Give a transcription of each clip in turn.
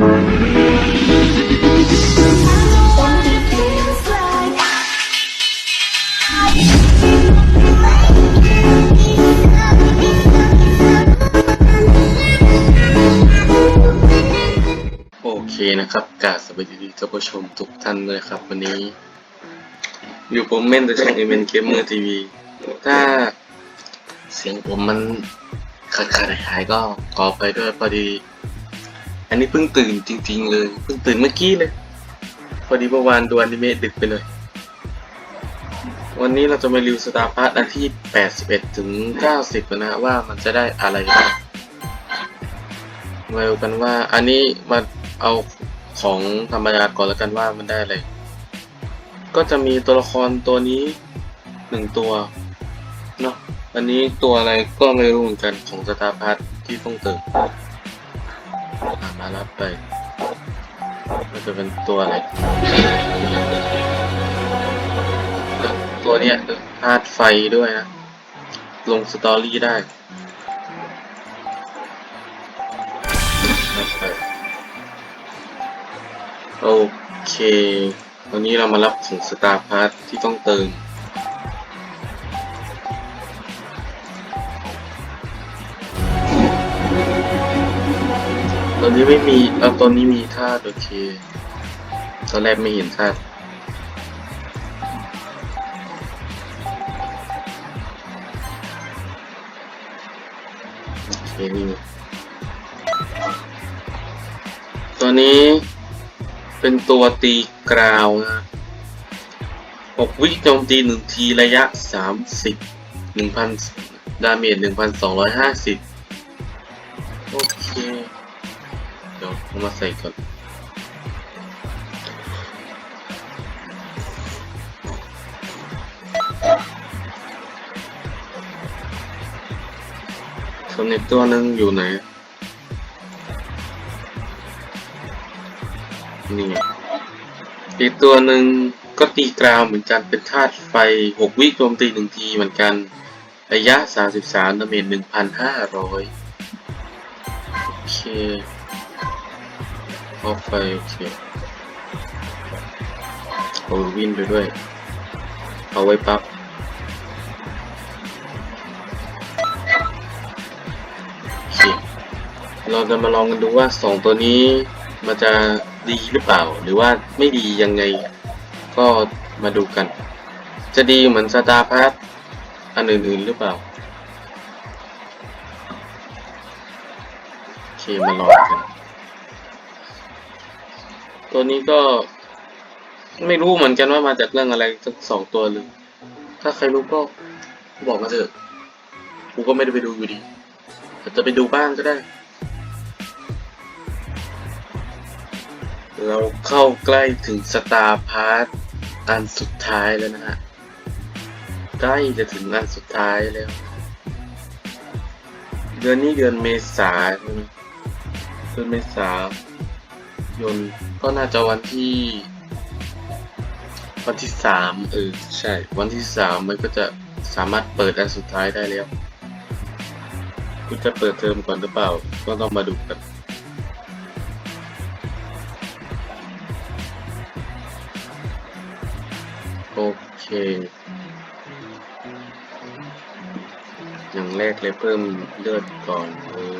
โอเคนะครับกาสวัสดีท่านผู้ชมทุกท่านเลยครับ วันนี้ อยู่ผมเม่นจากช่องเอเมนเกมเมอร์ทีวีถ้าเสียงผมมันขาดขาดหายก็ขอไปด้วยพอดี อันนี้เพิ่งตื่นจริง ๆ เลยเพิ่งตื่นเมื่อกี้เลย พอดีเมื่อวานดูอนิเมะดึกไปเลย วันนี้เราจะมารีวิวสตาร์พาร์ทอันที่ 81 ถึง 90นะฮะว่ามันจะได้อะไรบ้างมาดูกันว่าอันนี้มาเอาของธรรมดาก่อนแล้วกันว่ามันได้อะไร ก็จะมีตัวละครตัวนี้หนึ่งตัวเนาะอันนี้ตัวอะไรก็ไม่รู้เหมือนกันของสตาร์พัทที่ต้องเติม มารับไปมันจะเป็นตัวอะไร ตัวเนี้ยธาตุไฟด้วยนะ ลงสตอรี่ได้โอเค วันนี้เรามารับของสตาร์พาร์ทที่ต้องเติม อนนี้ไม่มีเอาตอนนี้มีธาตุโอเค ตอนแรกไม่เห็นธาตุโอเคนี่ตัวนี้เป็นตัวตีกราวนะหกวิโจมตีหนึ่งทีระยะสามสิบหนึ่งพันดาเมจหนึ่งพันสองร้อยห้าสิบ เดี๋ยวเอามาใส่ก่อนส่วนอีกตัวหนึงอยู่ไหน นี่ อีกตัวหนึ่งก็ตีกราวเหมือนกันเป็นธาตุไฟหกวิโจมตีหนึ่งทีเหมือนกัน ระยะสามสิบสามดาเมจหนึ่งพันห้าร้อยโอเค ออกไปโอเคเอาวินไปด้วย เอาไว้ปั๊บเคเราจะมาลองกันดูว่าสองตัวนี้มันจะดีหรือเปล่า หรือว่าไม่ดียังไงก็มาดูกัน จะดีเหมือนสตาร์พาร์ทอันอื่นๆหรือเปล่า โอเคมาลองกัน ตัวนี้ก็ไม่รู้เหมือนกันว่ามาจากเรื่องอะไรทั้งสองตัวเลยถ้าใครรู้ก็บอกมาเถอะกูก็ไม่ได้ไปดูอยู่ดีแต่จะไปดูบ้างก็ได้ เราเข้าใกล้ถึงสตาร์พาร์ทอันสุดท้ายแล้วนะฮะใกล้จะถึงอันสุดท้ายแล้ว เดือนนี้เดือนเมษาใช่ไหมเดือนเมษายน ก็น่าจะวันที่ วันที่สามเออใช่ วันที่สามมันก็จะสามารถเปิดอันสุดท้ายได้แล้วคุณจะเปิดเทอมก่อนหรือเปล่า ก็ต้องมาดูกันโอเค อย่างแรกเลยเพิ่มเลือดก่อนเลย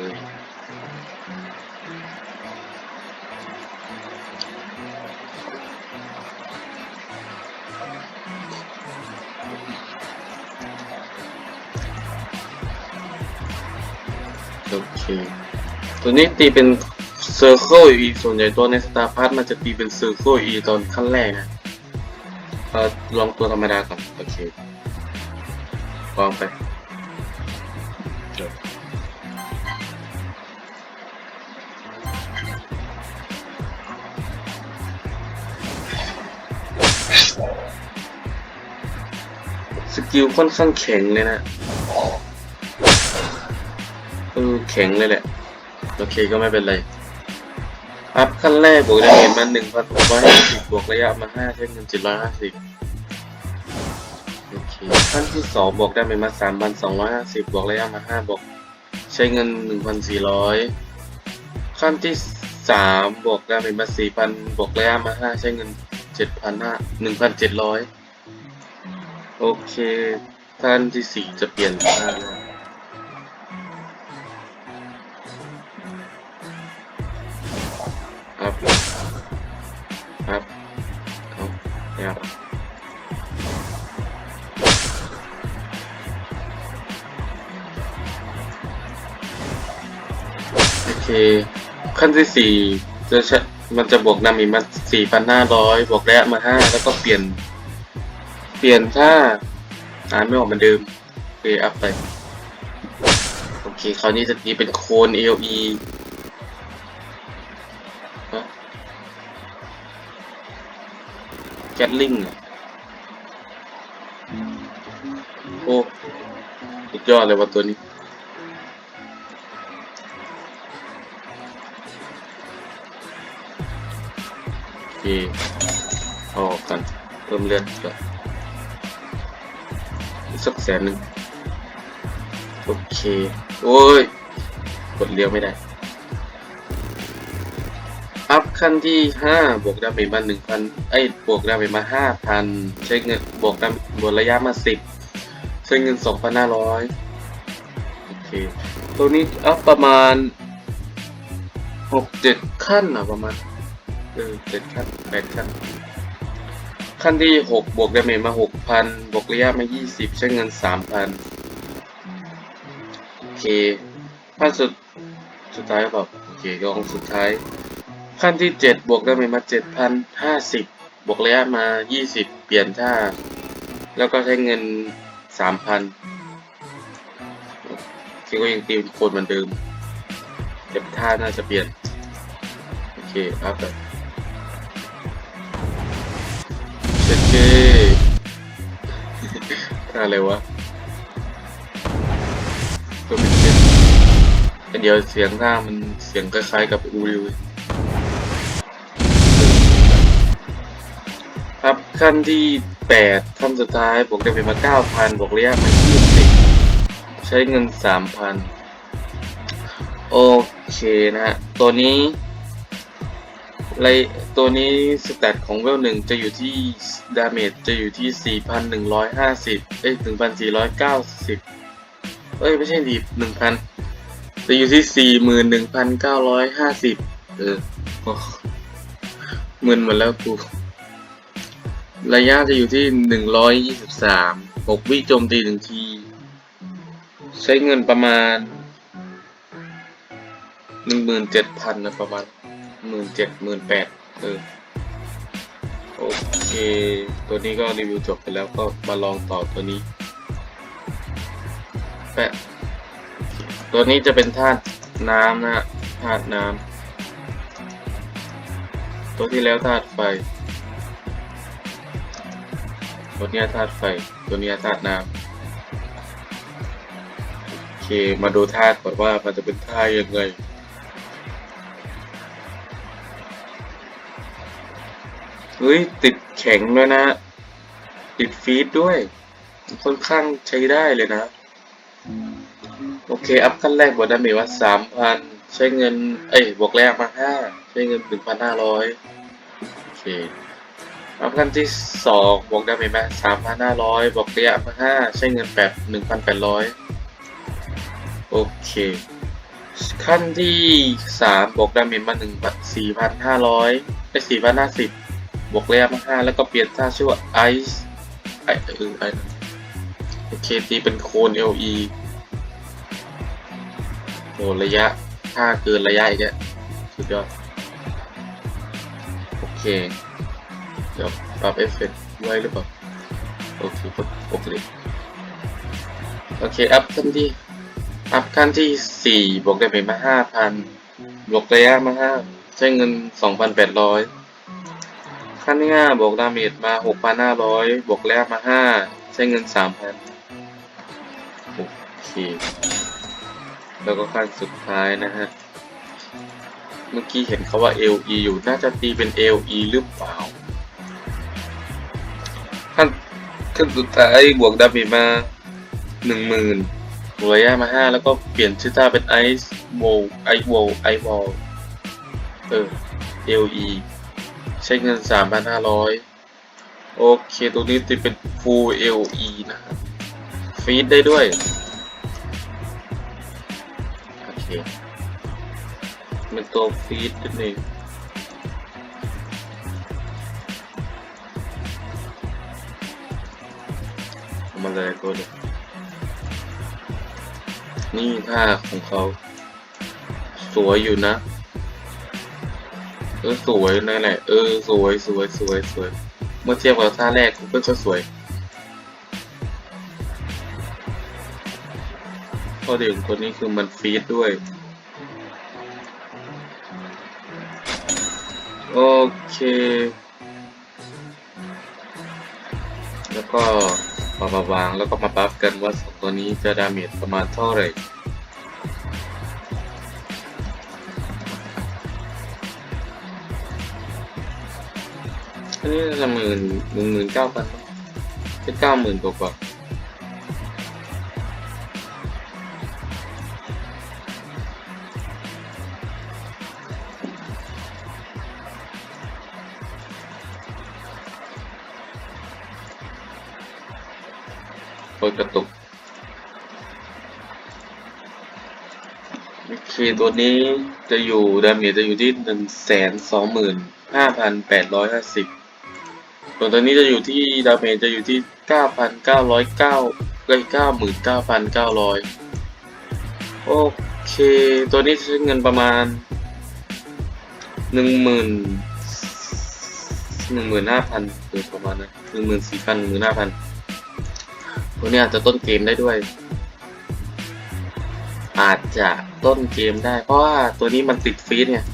โอเค ตัวนี้ตีเป็น Circle E ส่วนใหญ่ตัวใน Star Pass มันจะตีเป็น Circle E ตอนขั้นแรกนะเออลองตัวธรรมดาก่อน โอเควางไปจบสกิลค่อนข้างแข็งเลยนะ แข็งเลยแหละ โอเคก็ไม่เป็นไรอัพขั้นแรกบวกดาเมจมาหนึ่งพันหกร้อยห้าสิบบวกระยะมาห้าใช้เงินเจ็ดร้อยห้าสิบโอเคขั้นที่สองบวกดาเมจมาสามพันสองร้อยห้าสิบบวกระยะมาห้าบวกใช้เงินหนึ่งพันสี่ร้อยขั้นที่สามบวกดาเมจมาสี่พันบวกระยะมาห้าใช้เงินเจ็ดพันห้าหนึ่งพันเจ็ดร้อยโอเคท่านที่สี่จะเปลี่ยนท่า แล้วครับครับโอเค ขั้นที่สี่จะใช้มันจะบวกนามิมาสี่พันห้าร้อยบวกระมาห้าแล้วก็เปลี่ยน เปลี่ยนท่าอ่านไม่ออกเหมือนเดิมโอเคอัพไป โอเค คราวนี้จะตีเป็นโคน AOE แกตลิงอะโอ้สุดยอดเลยว่าตัวนี้ โอเคเอาออกกัน เพิ่มเลือดก่อนอีกสักแสนหนึ่งโอเค โอ้ย กดเลี้ยวไม่ได้ อัพขั้นที่ห้าบวกดาเมจมาหนึ่งพันไอ้ย บวกดาเมจมาห้าพันใช้เงิน บวกดาบวกระยะมาสิบใช้เงินสองพันห้าร้อยโอเค ตัวนี้อัพประมาณหกเจ็ดขั้นอะประมาณ เออเจ็ดขั้นแปดขั้น ขั้นที่หกบวกดาเมจมาหกพันบวกระยะมายี่สิบใช้เงินสามพันโอเคขั้นสุด สุดท้ายแบบโอเคกองสุดท้าย ขั้นที่เจ็ดบวกดาเมจมาเจ็ดพันห้าสิบบวกระยะมายี่สิบเปลี่ยนท่า แล้วก็ใช้เงินสามพันคิดว่ายังตีโคนเหมือนเดิมแต่ท่าน่าจะเปลี่ยน โอเคอัพแบบเจ็ดเจอะไรวะตัวเป็นเจ็ดเดี๋ยวเสียงหน้ามันเสียงคล้ายๆกับอูริว ขั้นที่แปดขั้นสุดท้ายบวกได้เป็นมาเก้าพันบวกระยะมายี่สิบใช้เงินสามพันโอเคนะฮะตัวนี้ไรตัวนี้สแตทของเวลหนึ่งจะอยู่ที่ดาเมจจะอยู่ที่ 4,150 เอ้ย 1,490 เอ้ย ไม่ใช่ดี1,000 จะอยู่ที่ 41,950 เออโอ้มึนหมดแล้วกู ระยะจะอยู่ที่123 6วิโจมตีหนึ่งที ใช้เงินประมาณ17,000นะประมาณหมื่นเจ็ดหมื่นแปดเออโอเค ตัวนี้ก็รีวิวจบไปแล้วก็มาลองต่อตัวนี้แปะตัวนี้จะเป็นธาตุน้ำนะธาตุน้ำตัวที่แล้วธาตุไฟ ตัวนี้ธาตุไฟ ตัวนี้ธาตุน้ำโอเค มาดูธาตุก่อนว่ามันจะเป็นธาตุยังไงเฮ้ย ติดแข็งด้วยนะ ติดฟีดด้วย ค่อนข้างใช้ได้เลยนะ โอเค อัพขั้นแรกบวกดาเมจว่าสามพันใช้เงิน เอ้ยบวกแรกมาห้าใช้เงินหนึ่งพันห้าร้อยโอเค อัพขั้นที่สองบวกดาเมจมาสามพันห้าร้อยบวกระยะมาห้าใช้เงินแปดหนึ่งพันแปดร้อยโอเคขั้นที่สามบวกดาเมจมาหนึ่งสี่พันห้าร้อยได้สี่พันห้าสิบบวกระยะมาห้าแล้วก็เปลี่ยนท่าชื่อว่าไอซ์ไอเออไอโอเคตีเป็นโคน LE โหระยะท่าเกินระยะอีกแล้วสุดยอดโอเค เดี๋ยวปรับเอฟเฟกต์ไว้หรือเปล่าโอเคกดโอเคโอเค อัพขั้นที่ อัพขั้นที่สี่บวกได้ไปมาห้าพันบวกระยะมาห้าใช้เงินสองพันแปดร้อยขั้นที่ห้าบวกดาเมจมาหกพันห้าร้อยบวกแรกมาห้าใช้เงินสามพันโอเค แล้วก็ขั้นสุดท้ายนะฮะ เมื่อกี้เห็นเขาว่า LE อยู่ น่าจะตีเป็น LE หรือเปล่า ขั้นขั้นสุดท้ายบวกดาเมจมาหนึ่งหมื่นบวกระยะมาห้าแล้วก็เปลี่ยนชื่อท่าเป็นไอซ์โวไอโวไอวอลเออ LE ใช้เงินสามพันห้าร้อยโอเค ตัวนี้จะเป็น Full LE นะครับฟีดได้ด้วย โอเค เป็นตัวฟีดนั่นเอง มาเลยตัวนี้นี่ผ้าของเขา สวยอยู่นะ เออสวยนั่นแหละเออสวยสวยสวยสวย เมื่อเทียบกับท่าแรกกูก็สวยข้อเด่นตัวนี้คือมันฟีดด้วย โอเค แล้วก็ มามาวางแล้วก็มาบัฟกันว่าสองตัวนี้จะดาเมจประมาณเท่าไหร่อันนี้จะหมื่นหนึ่งหมื่นเก้าพันเป็นเก้าหมื่นกว่า ปิดกระตุกโอเคตัวนี้จะอยู่ดาเมจจะอยู่ที่หนึ่งแสนสองหมื่นห้าพันแปดร้อยห้าสิบส่วนตัวนี้จะอยู่ที่ดาเมจจะอยู่ที่เก้าพันเก้าร้อยเก้าเลยเก้าหมื่นเก้าพันเก้าร้อยโอเค ตัวนี้ใช้เงินประมาณหนึ่งหมื่นหนึ่งหมื่นห้าพันประมาณนะหนึ่งหมื่นสี่พันหนึ่งหมื่นห้าพัน ตัวนี้อาจจะต้นเกมได้ด้วย อาจจะต้นเกมได้ เพราะว่าตัวนี้มันติดฟีดเนี่ย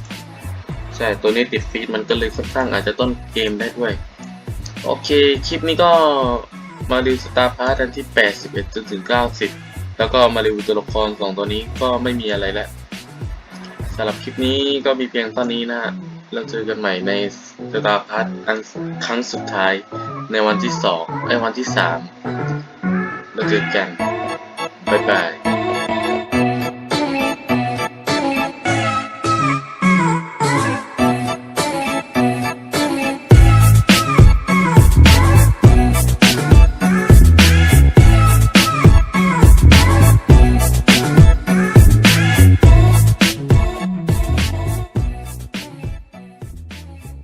ใช่ตัวนี้ติดฟีดมันก็เลยค่อนข้างอาจจะต้นเกมได้ด้วย โอเค คลิปนี้ก็มารีวิวสตาร์พาร์ทันที่ 81 จนถึง 90 แล้วก็มารีวิวตัวละครสองตัวนี้ก็ไม่มีอะไรแล้วสำหรับคลิปนี้ก็มีเพียงเท่านี้นะฮะแล้วเจอกันใหม่ในสตาร์พาร์ทอันครั้งสุดท้ายในวันที่2ไอ้วันที่ 3 แล้วเจอกัน บ๊ายบาย